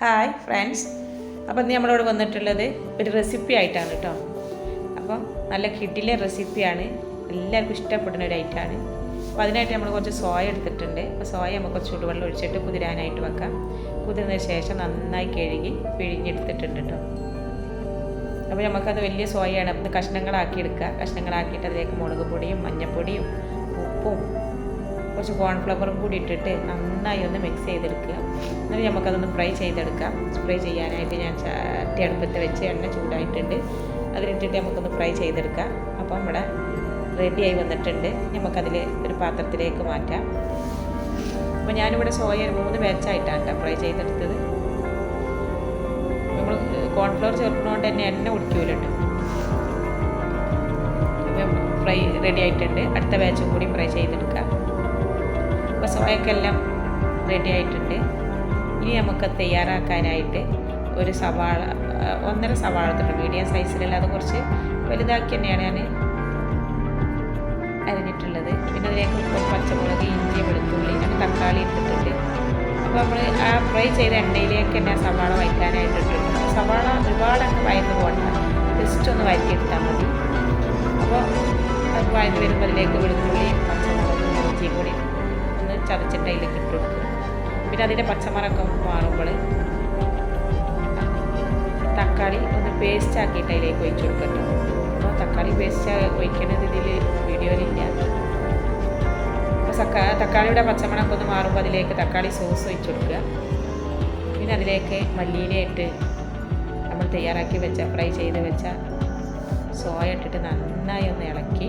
Hi friends അപ്പം ഇന്ന് നമ്മളോട് വന്നിട്ടുള്ളത് ഒരു റെസിപ്പി ആയിട്ടാണ് കേട്ടോ. അപ്പം നല്ല കിഡിലെ റെസിപ്പിയാണ് എല്ലാവർക്കും ഇഷ്ടപ്പെടുന്ന ഒരു ഐറ്റമാണ് അപ്പോൾ അതിനായിട്ട് നമ്മൾ കുറച്ച് സോയ എടുത്തിട്ടുണ്ട്. അപ്പോൾ സോയ നമുക്ക് ചൂടുവെള്ളം ഒഴിച്ചിട്ട് കുതിരാനായിട്ട് വെക്കാം. കുതിർന്നതിന് ശേഷം നന്നായി കഴുകി പിഴിഞ്ഞെടുത്തിട്ടുണ്ട് കേട്ടോ. അപ്പോൾ നമുക്കത് വലിയ സോയയാണ് അപ്പം കഷ്ണങ്ങളാക്കി എടുക്കുക. കഷ്ണങ്ങളാക്കിയിട്ട് അതിലേക്ക് മുളക് പൊടിയും മഞ്ഞൾപ്പൊടിയും ഉപ്പും കുറച്ച് കോൺഫ്ലവറും കൂടി ഇട്ടിട്ട് നന്നായി ഒന്ന് മിക്സ് ചെയ്തെടുക്കുക. എന്നിട്ട് നമുക്കതൊന്ന് ഫ്രൈ ചെയ്തെടുക്കാം. ഫ്രൈ ചെയ്യാനായിട്ട് ഞാൻ ചട്ടി അടുപ്പത്ത് വെച്ച് എണ്ണ ചൂടായിട്ടുണ്ട്. അതിലിട്ടിട്ട് നമുക്കൊന്ന് ഫ്രൈ ചെയ്തെടുക്കാം. അപ്പം ഇവിടെ റെഡിയായി വന്നിട്ടുണ്ട്. നമുക്കതിൽ ഒരു പാത്രത്തിലേക്ക് മാറ്റാം. അപ്പോൾ ഞാനിവിടെ സോയ മൂന്ന് ബാച്ചായിട്ടാണ് കേട്ടോ ഫ്രൈ ചെയ്തെടുത്തത്. നമ്മൾ കോൺഫ്ലവർ ചേർക്കുന്നതുകൊണ്ട് തന്നെ എണ്ണ കുടിക്കൂല കേട്ടോ ഫ്രൈ റെഡി ആയിട്ടുണ്ട്. അടുത്ത ബാച്ചും കൂടി ഫ്രൈ ചെയ്തെടുക്കാം. അപ്പോൾ സോയൊക്കെല്ലാം റെഡി ആയിട്ടുണ്ട്. ഇനി നമുക്ക് തയ്യാറാക്കാനായിട്ട് ഒരു സവാള ഒന്നര സവാള എടുത്തിട്ടുണ്ട് മീഡിയം സൈസിലുള്ള അത് കുറച്ച് വലുതാക്കി തന്നെയാണ് ഞാൻ അരിഞ്ഞിട്ടുള്ളത്. പിന്നെ അതിലേക്ക് കുറച്ച് പച്ചമുളക് ഇഞ്ചി വെളുത്തുള്ളി അങ്ങനെ തക്കാളി ഇട്ടിട്ടുണ്ട്. അപ്പോൾ നമ്മൾ ആ ഫ്രൈ ചെയ്ത എണ്ണയിലേക്ക് തന്നെ ആ സവാള വയ്ക്കാനായിട്ട് ഇട്ടിട്ടുണ്ട്. സവാള ഒരുപാട് അങ്ങ് വയന്ന് പോകണ്ട. ജസ്റ്റ് ഒന്ന് വഴറ്റിയെടുത്താൽ മതി. അപ്പോൾ അത് വഴന്ന് വരുമ്പോൾ അതിലേക്ക് വെളുത്തുള്ളി പച്ചമുളകും ഇഞ്ചിയും കൂടി ഒന്ന് ചതച്ചിട്ട് അതിലേക്ക് ഇട്ട് കൊടുക്കും പിന്നെ അതിന്റെ പച്ചമറൊക്കെ മാറുമ്പോൾ തക്കാളി ഒന്ന് പേസ്റ്റ് ആക്കിയിട്ട് അതിലേക്ക് ഒഴിച്ചു കൊടുക്കട്ടോ അപ്പോൾ തക്കാളി പേസ്റ്റ് ഒഴിക്കുന്നത് ഇതിൽ വീഡിയോയിലില്ല. അപ്പോൾ തക്കാളിയുടെ പച്ചമണമൊക്കെ ഒന്ന് മാറുമ്പോൾ അതിലേക്ക് തക്കാളി സോസ് ഒഴിച്ചു കൊടുക്കുക. പിന്നെ അതിലേക്ക് മല്ലിയിലയിട്ട് നമ്മൾ തയ്യാറാക്കി വെച്ച ഫ്രൈ ചെയ്ത് വെച്ച സോയ ഇട്ടിട്ട് നന്നായി ഒന്ന് ഇളക്കി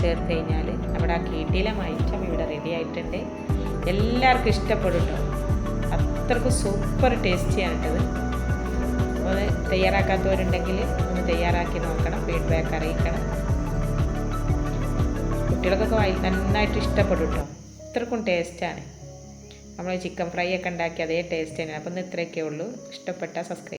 ചേർത്ത് കഴിഞ്ഞാൽ നമ്മുടെ ആ കീട്ടിയിലെ മൈറ്റം ഇവിടെ റെഡി ആയിട്ടുണ്ട്. എല്ലാവർക്കും ഇഷ്ടപ്പെടും അത്രക്കും സൂപ്പർ ടേസ്റ്റിയാണ് കേട്ടത് ഒന്ന് തയ്യാറാക്കാത്തവരുണ്ടെങ്കിൽ ഒന്ന് തയ്യാറാക്കി നോക്കണം ഫീഡ്ബാക്ക് അറിയിക്കണം. കുട്ടികൾക്കൊക്കെ വായി നന്നായിട്ട് ഇഷ്ടപ്പെടും അത്രക്കും ടേസ്റ്റാണ് നമ്മൾ ചിക്കൻ ഫ്രൈ ഒക്കെ ഉണ്ടാക്കി അതേ ടേസ്റ്റ് തന്നെയാണ്. അപ്പം ഇന്ന് ഇത്രയൊക്കെ ഉള്ളൂ. ഇഷ്ടപ്പെട്ട സബ്സ്ക്രൈബ്